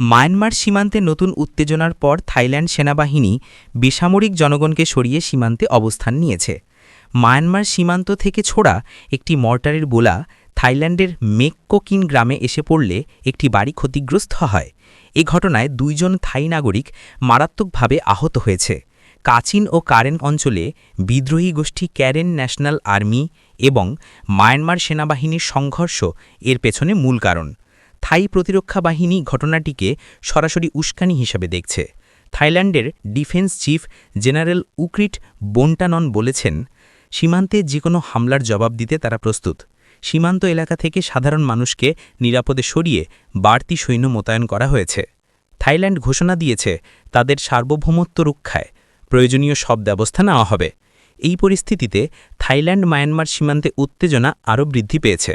Myanmar সীমান্তে নতুন উত্তেজনার পর থাইল্যান্ড সেনাবাহিনী বেসামরিক জনগণকে সরিয়ে সীমান্তে অবস্থান নিয়েছে। মায়ানমার সীমান্ত থেকে ছোড়া একটি মর্টারের বোলা থাইল্যান্ডের মেককোকিন গ্রামে এসে পড়লে একটি বাড়ি ক্ষতিগ্রস্ত হয়। এ ঘটনায় দুইজন থাই নাগরিক মারাত্মকভাবে আহত হয়েছে। কাচিন ও কারেন অঞ্চলে বিদ্রোহী গোষ্ঠী ক্যারেন ন্যাশনাল আর্মি এবং মায়ানমার সেনাবাহিনীর সংঘর্ষ এর পেছনে মূল কারণ। থাই প্রতিরক্ষা বাহিনী ঘটনাটিকে সরাসরি উস্কানি হিসাবে দেখছে। থাইল্যান্ডের defence chief general Ukrit Boonthanom বলেছেন, সীমান্তে যে কোনো হামলার জবাব দিতে তারা প্রস্তুত। সীমান্ত এলাকা থেকে সাধারণ মানুষকে নিরাপদে সরিয়ে বাড়তি সৈন্য মোতায়েন করা হয়েছে। থাইল্যান্ড ঘোষণা দিয়েছে, তাদের সার্বভৌমত্ব রক্ষায় প্রয়োজনীয় সব ব্যবস্থা নেওয়া হবে। এই পরিস্থিতিতে থাইল্যান্ড মায়ানমার সীমান্তে উত্তেজনা আরও বৃদ্ধি পেয়েছে।